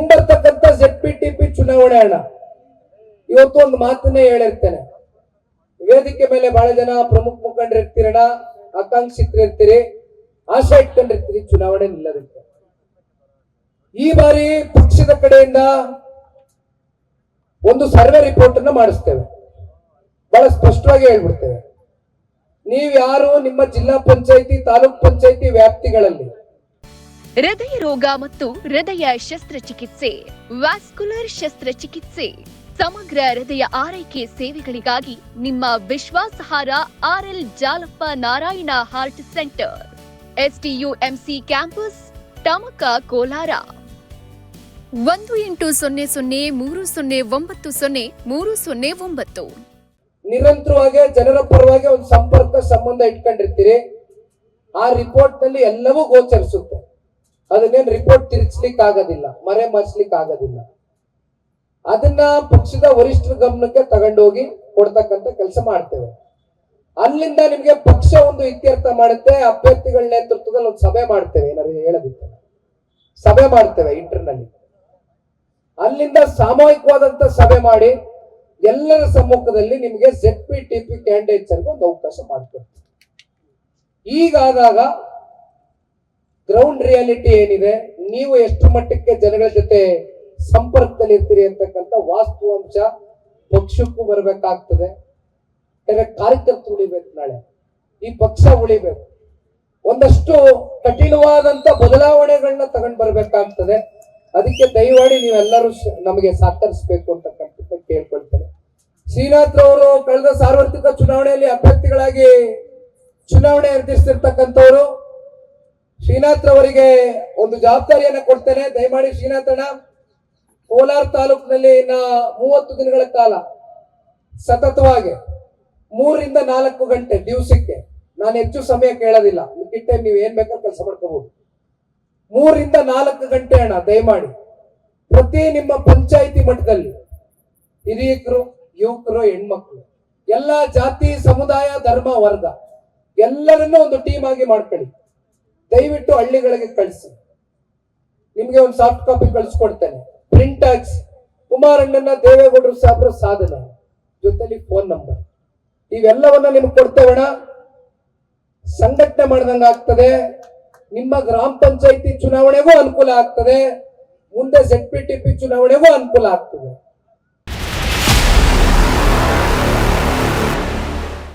ಮುಂಬರ್ತಕ್ಕಂಥ Z P T P ಚುನಾವಣೆ ಅಣ್ಣ. ಇವತ್ತು ಒಂದು ಮಾತನ್ನೇ ಹೇಳಿರ್ತೇನೆ. ವೇದಿಕೆ ಮೇಲೆ ಬಹಳ ಜನ ಪ್ರಮುಖ ಮುಖಂಡರು ಇರ್ತೀರಣ್ಣ ಆಕಾಂಕ್ಷಿತರು ಇರ್ತೀರಿ ಆಶೆ ಇಟ್ಕೊಂಡಿರ್ತೀರಿ, ಚುನಾವಣೆ ನಿಲ್ಲದಕ್ಕೆ. ಈ ಬಾರಿ ಪಕ್ಷದ ಕಡೆಯಿಂದ ಒಂದು ಸರ್ವೆ ರಿಪೋರ್ಟ್ ಅನ್ನ ಮಾಡಿಸ್ತೇವೆ. ಬಹಳ ಸ್ಪಷ್ಟವಾಗಿ ಹೇಳ್ಬಿಡ್ತೇವೆ. ನೀವು ಯಾರು ನಿಮ್ಮ ಜಿಲ್ಲಾ ಪಂಚಾಯತಿ, ತಾಲೂಕ್ ಪಂಚಾಯತಿ ವ್ಯಾಪ್ತಿಗಳಲ್ಲಿ ಹೃದಯ ರೋಗ ಮತ್ತು ಹೃದಯ ಶಸ್ತ್ರಚಿಕಿತ್ಸೆ, ವ್ಯಾಸ್ಕುಲರ್ ಶಸ್ತ್ರಚಿಕಿತ್ಸೆ, ಸಮಗ್ರ ಹೃದಯ ಆರೈಕೆ ಸೇವೆಗಳಿಗಾಗಿ ನಿಮ್ಮ ವಿಶ್ವಾಸಾರ್ಹ RL Jalappa Narayana heart centre SDUMC campus Tamaka Kolar. ಒಂದು ಎಂಟು ಸೊನ್ನೆ ಸೊನ್ನೆ ಮೂರು ಸೊನ್ನೆ ಒಂಬತ್ತು ಸೊನ್ನೆ ಮೂರು ಸೊನ್ನೆ ಒಂಬತ್ತು. ನಿರಂತರವಾಗಿ ಜನರ ಪರವಾಗಿ ಒಂದು ಸಂಪರ್ಕ, ಸಂಬಂಧ ಇಟ್ಕೊಂಡಿರ್ತೀರಿ. ಆ ರಿಪೋರ್ಟ್ನಲ್ಲಿ ಎಲ್ಲವೂ ಗೋಚರಿಸುತ್ತೆ. ಅದನ್ನೇನ್ ರಿಪೋರ್ಟ್ ತಿರುಗಿಸ್ಲಿಕ್ಕೆ ಆಗೋದಿಲ್ಲ ಮರೆ ಮರೆಸ್ಲಿಕ್ಕೆ ಆಗೋದಿಲ್ಲ ಅದನ್ನ ಪಕ್ಷದ ವರಿಷ್ಠರ ಗಮನಕ್ಕೆ ತಗೊಂಡೋಗಿ ಕೊಡ್ತಕ್ಕಂತ ಕೆಲಸ ಮಾಡ್ತೇವೆ. ಅಲ್ಲಿಂದ ನಿಮ್ಗೆ ಪಕ್ಷ ಒಂದು ಇತ್ಯರ್ಥ ಮಾಡುತ್ತೆ, ಅಭ್ಯರ್ಥಿಗಳ ನೇತೃತ್ವದಲ್ಲಿ ಒಂದು ಸಭೆ ಮಾಡ್ತೇವೆ, ಏನಾದ್ರು ಹೇಳದಿತ್ತು ಸಭೆ ಮಾಡ್ತೇವೆ ಇಂಟರ್ನಲ್ಲಿ. ಅಲ್ಲಿಂದ ಸಾಮೂಹಿಕವಾದಂತ ಸಭೆ ಮಾಡಿ ಎಲ್ಲರ ಸಮ್ಮುಖದಲ್ಲಿ ನಿಮಗೆ Z P T P candidates ಒಂದು ಅವಕಾಶ ಮಾಡ್ಕೊಡ್ತೀವಿ. ಈಗಾದಾಗ ರಿಯಾಲಿಟಿ ಏನಿದೆ? ನೀವು ಎಷ್ಟು ಮಟ್ಟಕ್ಕೆ ಜನಗಳ ಜೊತೆ ಸಂಪರ್ಕದಲ್ಲಿ ಇರ್ತೀರಿ ಅಂತಕ್ಕಂಥ ವಾಸ್ತವಾಂಶ ಪಕ್ಷಕ್ಕೂ ಬರಬೇಕಾಗ್ತದೆ. ಕಾರ್ಯಕರ್ತರು ಉಳಿಬೇಕು ನಾಳೆ. ಈ ಪಕ್ಷ ಉಳಿಬೇಕು. ಒಂದಷ್ಟು ಕಠಿಣವಾದಂತ ಬದಲಾವಣೆಗಳನ್ನ ತಗೊಂಡ್ ಬರ್ಬೇಕಾಗ್ತದೆ. ಅದಕ್ಕೆ ದಯಮಾಡಿ ನೀವೆಲ್ಲರೂ ನಮಗೆ ಸಹಕರಿಸಬೇಕು ಅಂತಕ್ಕಂಥದ್ದು ಕೇಳ್ಕೊಳ್ತೇನೆ. ಶ್ರೀನಾಥ್ ಅವರು ಕಳೆದ ಸಾರ್ವತ್ರಿಕ ಚುನಾವಣೆಯಲ್ಲಿ ಅಭ್ಯರ್ಥಿಗಳಾಗಿ ಚುನಾವಣೆ ಎದುರಿಸ್ತಿರ್ತಕ್ಕಂಥವ್ರು ಶ್ರೀನಾಥ್ ಅವರಿಗೆ ಒಂದು ಜವಾಬ್ದಾರಿಯನ್ನ ಕೊಡ್ತೇನೆ. ದಯಮಾಡಿ ಶ್ರೀನಾಥಣ್ಣ ಕೋಲಾರ ತಾಲೂಕಿನಲ್ಲಿ ಮೂವತ್ತು ದಿನಗಳ ಕಾಲ ಸತತವಾಗಿ ಮೂರಿಂದ ನಾಲ್ಕು ಗಂಟೆ ದಿವಸಕ್ಕೆ ನಾನು ಹೆಚ್ಚು ಸಮಯ ಕೇಳೋದಿಲ್ಲ. ಕಿಟ್ಟೆ ನೀವು ಏನ್ ಬೇಕಾದ್ರೂ ಕೆಲಸ ಮಾಡ್ಕೋಬಹುದು ಮೂರಿಂದ ನಾಲ್ಕು ಗಂಟೆ ಅಣ್ಣ, ದಯಮಾಡಿ. ಪ್ರತಿ ನಿಮ್ಮ ಪಂಚಾಯಿತಿ ಮಟ್ಟದಲ್ಲಿ ಹಿರಿಯಕರು, ಯುವಕರು, ಹೆಣ್ಮಕ್ಳು, ಎಲ್ಲಾ ಜಾತಿ, ಸಮುದಾಯ, ಧರ್ಮ, ವರ್ಗ ಎಲ್ಲರನ್ನೂ ಒಂದು ಟೀಮ್ ಆಗಿ ಮಾಡ್ಕೊಳ್ಳಿ. ದಯವಿಟ್ಟು ಹಳ್ಳಿಗಳಿಗೆ ಕಳಿಸಿ. ನಿಮ್ಗೆ ಒಂದು ಸಾಫ್ಟ್ ಕಾಪಿ ಕಳಿಸ್ಕೊಡ್ತೇನೆ. ಪ್ರಿಂಟ್ ಹಾಕ್ಸಿ. ಕುಮಾರಣ್ಣನ ದೇವೇಗೌಡರು ಸಾಬ್ರ ಸಾಧನೆ. ಜೊತೆಲಿ ಫೋನ್ ನಂಬರ್ ಇವೆಲ್ಲವನ್ನ ನಿಮ್ಗೆ ಕೊಡ್ತೇವಣ ಸಂಘಟನೆ ಮಾಡಿದಂಗ ಆಗ್ತದೆ. ನಿಮ್ಮ ಗ್ರಾಮ ಪಂಚಾಯಿತಿ ಚುನಾವಣೆಗೂ ಅನುಕೂಲ ಆಗ್ತದೆ. ಮುಂದೆ ಜೆಡ್ ಪಿ ಟಿ ಪಿ ಚುನಾವಣೆಗೂ ಅನುಕೂಲ ಆಗ್ತದೆ.